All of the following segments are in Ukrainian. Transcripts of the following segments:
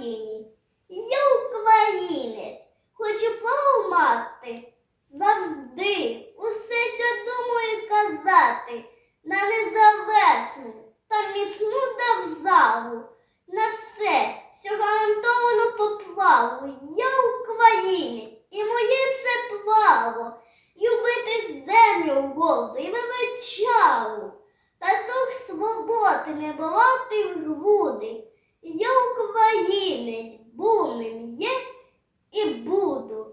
жити у такій країні. Я українець, хочу право завжди усе, що думаю казати, на незавесну та міцну державу, на все, що гарантовано по праву. Я українець, і моє це право любити землю горду і величаву, та дух свободи не брати в груди. Я українець, був є і буду.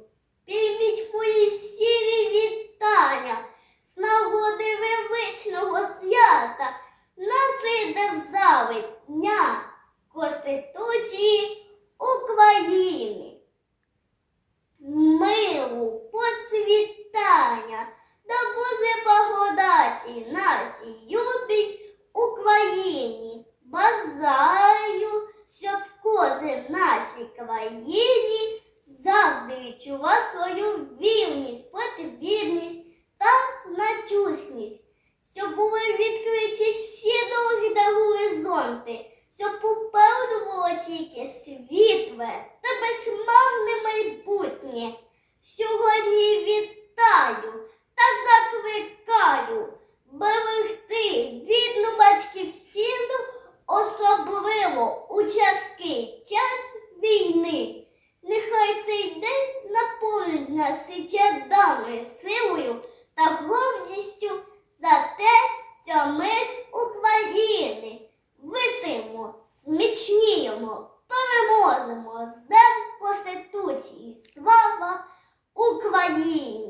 Прийміть мої сірі вітання з нагоди величного свята нашої держави Дня Конституції України. Миру, кожен нашій країні завжди відчував свою вірність, потрібність та значусність, щоб були відкриті всі дороги та горизонти, щоб попереду було тільки світле та безмовне майбутнє. живемо у часки час війни. Нехай цей день наповнить нас сиття даною силою та гордістю за те, що ми з України вистоїмо, смічніємо, перемозимо з Днем Конституції. Слава Україні!